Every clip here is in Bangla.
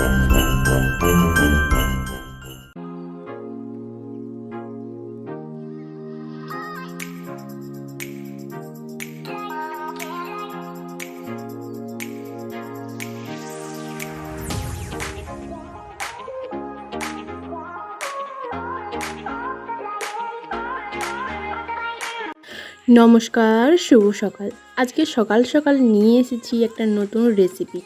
নমস্কার শুভ সকাল। আজকে সকাল সকাল নিয়ে এসেছি একটা নতুন রেসিপি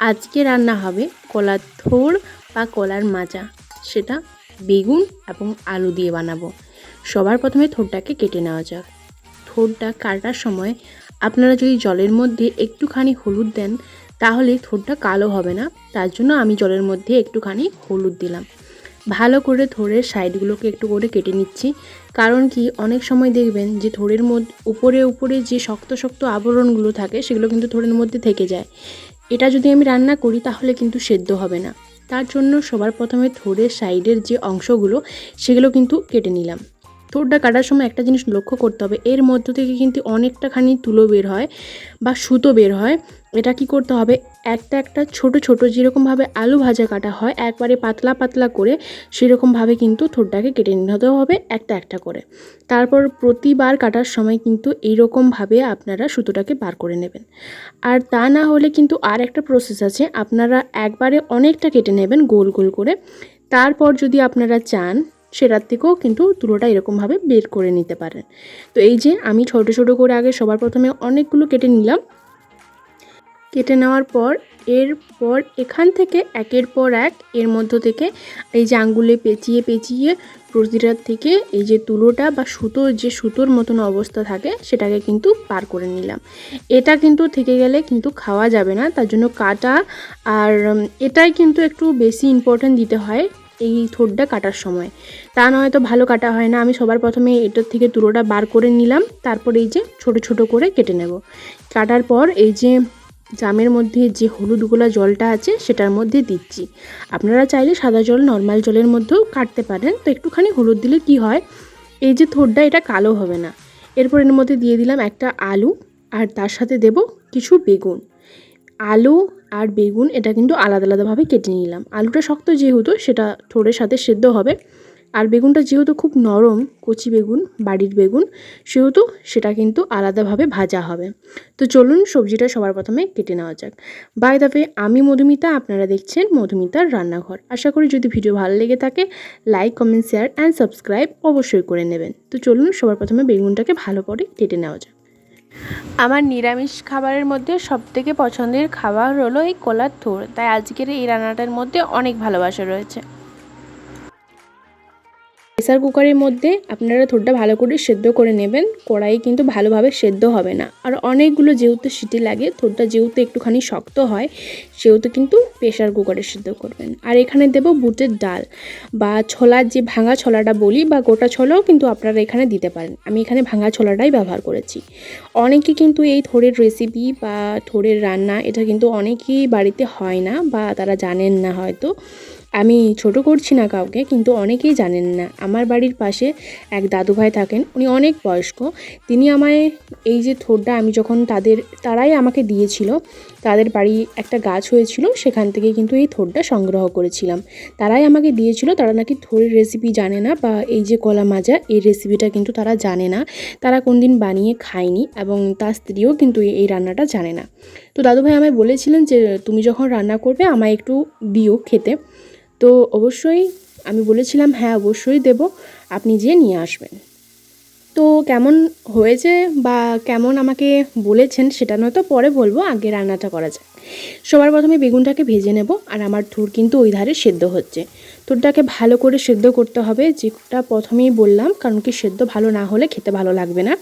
আজকে রান্না হবে কলার থোড় বা কলার মাজা। সেটা বেগুন এবং আলু দিয়ে বানাবো। সবার প্রথমে থোড়টাকে কেটে নেওয়া যাক। থোড়টা কাটার সময় আপনারা যদি জলের মধ্যে একটুখানি হলুদ দেন, তাহলে থোড়টা কালো হবে না। তার জন্য আমি জলের মধ্যে একটুখানি হলুদ দিলাম। ভালো করে থোড়ের সাইডগুলোকে একটু করে কেটে নিচ্ছি। কারণ কি, অনেক সময় দেখবেন যে থোড়ের মধ্যে উপরে উপরে যে শক্ত শক্ত আবরণগুলো থাকে, সেগুলো কিন্তু থোড়ের মধ্যে থেকে যায়। এটা যদি আমি রান্না করি, তাহলে কিন্তু সেদ্ধ হবে না। তার জন্য সবার প্রথমে থোড়ের সাইডের যে অংশগুলো, সেগুলো কিন্তু কেটে নিলাম। থোড়টা কাটার সময় একটা জিনিস লক্ষ্য করতে হবে। এর মধ্য থেকে কিন্তু অনেকটাখানি তুলো বের হয় বা সুতো বের হয়। এটা কি করতে হবে? একটা একটা ছোট ছোট যেরকমভাবে আলু ভাজা কাটা হয়, একবারে পাতলা পাতলা করে সেরকমভাবে কিন্তু থোড়টাকে কেটে নিতে হবে একটা একটা করে। তারপর প্রতিবার কাটার সময় কিন্তু এইরকমভাবে আপনারা সুতোটাকে বার করে নেবেন। আর তা না হলে কিন্তু আর একটা প্রসেস আছে। আপনারা একবারে অনেকটা কেটে নেবেন গোল গোল করে। তারপর যদি আপনারা চান সেটার থেকেও কিন্তু তুলোটা এরকমভাবে বের করে নিতে পারেন। তো এই যে আমি ছোট ছোট করে আগে সবার প্রথমে অনেকগুলো কেটে নিলাম। কেটে নেওয়ার পর, এরপর এখান থেকে একের পর এক, এর মধ্য থেকে এই যে আঙ্গুলে পেঁচিয়ে পেঁচিয়ে প্রতিটার থেকে এই যে তুলোটা বা সুতোর যে সুতোর মতন অবস্থা থাকে, সেটাকে কিন্তু পার করে নিলাম। এটা কিন্তু থেকে গেলে কিন্তু খাওয়া যাবে না, তার জন্য কাটা আর এটাই কিন্তু একটু বেশি ইম্পর্ট্যান্ট দিতে হয়। এই থোড়টা কাটার সময়। তা নয় তো ভালো কাটা হয় না। আমি সবার প্রথমে এটার থেকে তুলোটা বার করে নিলাম। তারপর এই যে ছোট ছোট করে কেটে নেব। কাটার পর এই যে জামের মধ্যে যে হলুদ গোলা জলটা আছে, সেটার মধ্যে দিচ্ছি। আপনারা চাইলে সাদা জল, নর্মাল জলের মধ্যেও কাটতে পারেন। তো একটুখানি হলুদ দিলে কি হয়, এই যে থোড়টা এটা কালো হবে না। এরপর এর মধ্যে দিয়ে দিলাম একটা আলু। আর তার সাথে দেব কিছু বেগুন। আলু আর বেগুন এটা কিন্তু আলাদা আলাদাভাবে কেটে নিলাম। আলুটা শক্ত যেহেতু সেটা থোড়ের সাথে সেদ্ধ হবে। আর বেগুনটা যেহেতু খুব নরম, কচি বেগুন, বাড়ির বেগুন, সেহেতু সেটা কিন্তু আলাদাভাবে ভাজা হবে। তো চলুন সবজিটা সবার প্রথমে কেটে নেওয়া যাক। বাই দাবে আমি মধুমিতা, আপনারা দেখছেন মধুমিতার রান্নাঘর। আশা করি যদি ভিডিও ভালো লেগে থাকে like comment share and subscribe অবশ্যই করে নেবেন। তো চলুন সবার প্রথমে বেগুনটাকে ভালো করে কেটে নেওয়া যাক। আমার নিরামিষ খাবারের মধ্যে সবথেকে পছন্দের খাবার হলো এই কলার থুর। তাই আজকের এই রান্নাটার মধ্যে অনেক ভালোবাসা রয়েছে। প্রেসার কুকারের মধ্যে আপনারা থোড়টা ভালো করে সেদ্ধ করে নেবেন। কড়াই কিন্তু ভালোভাবে সেদ্ধ হবে না। আর অনেকগুলো যেহেতু সিটি লাগে, থোড়টা যেহেতু একটুখানি শক্ত হয়, সেহেতু কিন্তু প্রেসার কুকারে সেদ্ধ করবেন। আর এখানে দেব বুটের ডাল বা ছোলার যে ভাঙা ছোলাটা বলি বা গোটা ছোলাও কিন্তু আপনারা এখানে দিতে পারেন। আমি এখানে ভাঙা ছোলাটাই ব্যবহার করেছি। অনেকে কিন্তু এই থোড়ের রেসিপি বা থোড়ের রান্না এটা কিন্তু অনেকেই বাড়িতে হয় না বা তারা জানেন না হয়তো। আমি ছোট করছি না কাউকে, কিন্তু অনেকেই জানেন না। আমার বাড়ির পাশে এক দাদু ভাই থাকেন, উনি অনেক বয়স্ক। তিনি আমায় এই যে থোড়টা আমি যখন তাদের, তারাই আমাকে দিয়েছিল, তাদের বাড়ি একটা গাছ হয়েছিল, সেখান থেকে কিন্তু এই থোড়টা সংগ্রহ করেছিলাম। তারাই আমাকে দিয়েছিল, তারা নাকি থোড়ের রেসিপি জানে না বা এই যে কলা মাজা, এই রেসিপিটা কিন্তু তারা জানে না। তারা কোনদিন বানিয়ে খায়নি এবং তার স্ত্রীও কিন্তু এই রান্নাটা জানে না। তো দাদুভাই আমায় বলেছিলেন যে, তুমি যখন রান্না করবে, আমায় একটু দিও খেতে। তো অবশ্যই আমি বলেছিলাম হ্যাঁ অবশ্যই দেব। আপনি যে নিয়ে আসবেন। তো কেমন হয়েছে বা কেমন আমাকে বলেছেন সেটা নয়তো পরে বলব, আগে রান্নাটা করা যায় সবার প্রথমে বেগুনটাকে ভেজে নেব, আর আমার থুর কিন্তু ওই ধারে সেদ্ধ হচ্ছে। থুরটাকে ভালো করে সেদ্ধ করতে হবে, যেটা প্রথমেই বললাম, কারণ কি সেদ্ধ ভালো না হলে খেতে ভালো লাগবে না।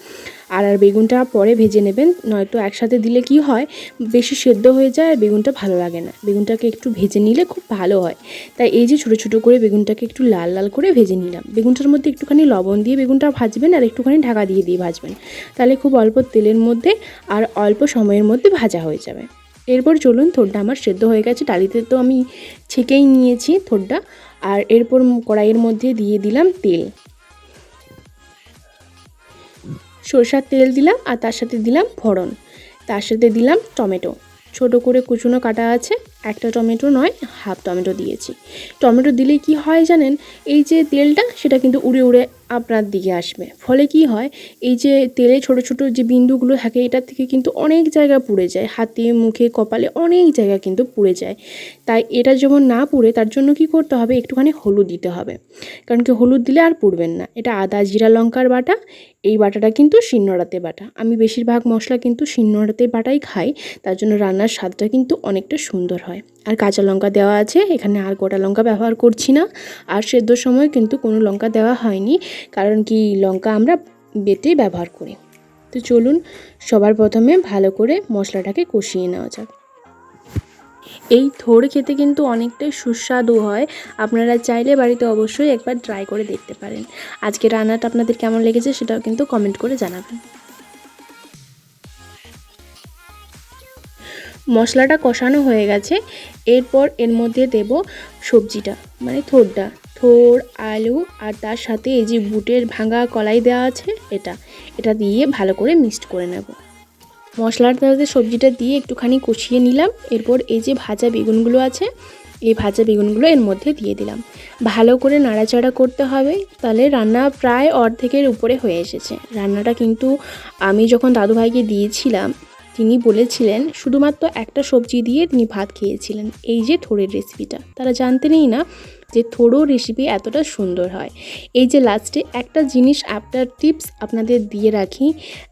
আর আর বেগুনটা পরে ভেজে নেবেন, নয়তো একসাথে দিলে কি হয়, বেশি সেদ্ধ হয়ে যায় আর বেগুনটা ভালো লাগে না। বেগুনটাকে একটু ভেজে নিলে খুব ভালো হয়। তাই এই যে ছোটো ছোটো করে বেগুনটাকে একটু লাল লাল করে ভেজে নিলাম। বেগুনটার মধ্যে একটুখানি লবণ দিয়ে বেগুনটা ভাজবেন আর একটুখানি ঢাকা দিয়ে দিয়ে ভাজবেন। তাহলে খুব অল্প তেলের মধ্যে আর অল্প সময়ের মধ্যে ভাজা হয়ে যাবে। এরপর চলুন, থোড়টা আমার সেদ্ধ হয়ে গেছে। ডালিতে তো আমি ছেঁকেই নিয়েছি থোড়টা। আর এরপর কড়াইয়ের মধ্যে দিয়ে দিলাম তেল। সরষার তেল দিলাম আর তার সাথে দিলাম ফোড়ন। তার সাথে দিলাম টমেটো। ছোট করে কুচুনো কাটা আছে, একটা টমেটো নয়, হাফ টমেটো দিয়েছি। টমেটো দিলে কি হয় জানেন? এই যে তেলটা, সেটা কিন্তু উড়ে উড়ে আপনার দিকে আসবে। ফলে কি হয়, এই যে তেলে ছোট ছোট যে বিন্দুগুলো থাকে, এটার থেকে কিন্তু অনেক জায়গা পুড়ে যায়। হাতে, মুখে, কপালে অনেক জায়গা কিন্তু পুড়ে যায়। তাই এটা যেমন না পুড়ে, তার জন্য কি করতে হবে, একটুখানি হলুদ দিতে হবে। কারণ কি হলুদ দিলে আর পুড়বেন না। এটা আদা, জিরা, লঙ্কার বাটা, এই বাটাটা কিন্তু শিন্নড়াতে বাটা। আমি বেশিরভাগ মশলা কিন্তু শিন্নড়াতে বাটাই খাই, তার জন্য রান্নার স্বাদটা কিন্তু অনেকটা সুন্দর হয়। আর কাঁচা লঙ্কা দেওয়া আছে, এখানে আর গোটা লঙ্কা ব্যবহার করছি না। আর সেদ্ধর সময় কিন্তু কোনো লঙ্কা দেওয়া হয়নি। কারণ কি লঙ্কা আমরা বেটে ব্যবহার করি। তো চলুন সবার প্রথমে ভালো করে মশলাটাকে কষিয়ে নেওয়া যাক। এই থোড় খেতে কিন্তু অনেকটাই সুস্বাদু হয়। আপনারা চাইলে বাড়িতে অবশ্যই একবার ট্রাই করে দেখতে পারেন। আজকে রান্নাটা আপনাদের কেমন লেগেছে সেটাও কিন্তু কমেন্ট করে জানাবেন। মশলাটা কষানো হয়ে গেছে। এরপর এর মধ্যে দেব সবজিটা মানে থোড়টা। থোড়, আলু আর তার সাথে এই যে বুটের ভাঙা কলাই দেওয়া আছে, এটা এটা দিয়ে ভালো করে মিক্সড করে নেব। মশলার সাথে সবজিটা দিয়ে একটুখানি কষিয়ে নিলাম, এরপর এই যে ভাজা বেগুনগুলো আছে, এই ভাজা বেগুনগুলো এর মধ্যে দিয়ে দিলাম। ভালো করে নাড়াচাড়া করতে হবে, তাহলে রান্না প্রায় অর্ধেকের উপরে হয়ে এসেছে। রান্নাটা কিন্তু আমি যখন দাদুভাইকে দিয়েছিলাম, তিনি বলেছিলেন, শুধুমাত্র একটা সবজি দিয়ে তিনি ভাত খেয়েছিলেন। এই যে থোড়ের রেসিপিটা তারা জানতেনই না যে থোড়ো রেসিপি এতটা সুন্দর হয়। এই যে লাস্টে একটা জিনিস আপনার টিপস আপনাদের দিয়ে রাখি,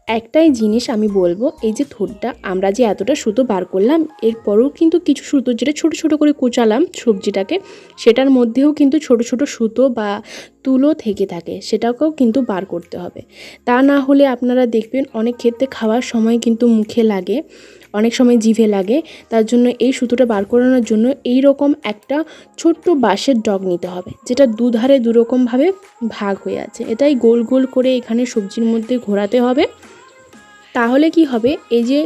একটাই জিনিস আমি বলব, এই যে থোড়টা, আমরা যে এতটা সুতো বার করলাম, এরপরেও কিন্তু কিছু সুতো যেটা ছোট ছোট করে কুচালাম সবজিটাকে, সেটার মধ্যেও কিন্তু ছোট ছোট সুতো বা তুলো থেকে থাকে, সেটাকেও কিন্তু বার করতে হবে। তা না হলে আপনারা দেখবেন অনেক ক্ষেত্রে খাওয়ার সময় কিন্তু মুখে লাগে, অনেক সময় জিভে লাগে, তার জন্য এই সুতোটা বার করানোর জন্য এই রকম একটা ছোট্ট বাঁশের ডগ নিতে হবে, যেটা দুধারে দুরকমভাবে ভাগ হয়ে আছে। এটাই গোল গোল করে এখানে সবজির মধ্যে ঘোরাতে হবে। তাহলে কি হবে? এই যে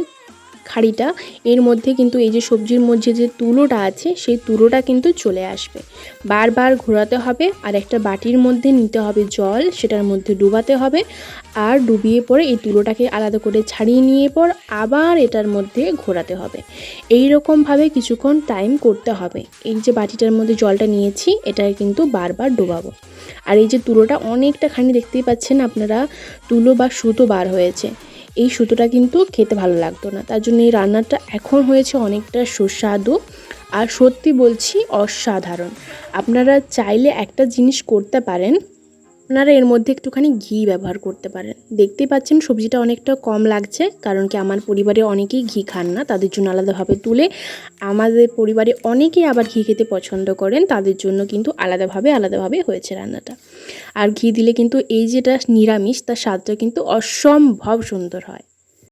খাড়িটা, এর মধ্যে কিন্তু এই যে সবজির মধ্যে যে তুলোটা আছে, সেই তুলোটা কিন্তু চলে আসবে। বারবার ঘোরাতে হবে, আর একটা বাটির মধ্যে নিতে হবে জল, সেটার মধ্যে ডুবাতে হবে, আর ডুবিয়ে পরে এই তুলোটাকে আলাদা করে ছাড়িয়ে নিয়ে পর আবার এটার মধ্যে ঘোরাতে হবে। এই রকমভাবে কিছুক্ষণ টাইম করতে হবে। এই যে বাটিটার মধ্যে জলটা নিয়েছি, এটা কিন্তু বারবার ডোবাবো। আর এই যে তুলোটা অনেকটা খানি দেখতেই পাচ্ছেন আপনারা, তুলো বা সুতো বার হয়েছে। এই সুতোটা কিন্তু খেতে ভালো লাগতো না। তার জন্য এই রান্নাটা এখন হয়েছে অনেকটা সুস্বাদু আর সত্যি বলছি অসাধারণ। আপনারা চাইলে একটা জিনিস করতে পারেন আপনারা এর মধ্যে একটুখানি ঘি ব্যবহার করতে পারেন। দেখতেই পাচ্ছেন সবজিটা অনেকটা কম লাগছে, কারণ কি আমার পরিবারে অনেকেই ঘি খান না, তাদের জন্য আলাদাভাবে তুলে আমাদের পরিবারে অনেকেই আবার ঘি খেতে পছন্দ করেন, তাদের জন্য কিন্তু আলাদাভাবে আলাদাভাবে হয়েছে রান্নাটা। আর ঘি দিলে কিন্তু এই যেটা নিরামিষ, তার স্বাদটা কিন্তু অসম্ভব সুন্দর হয়।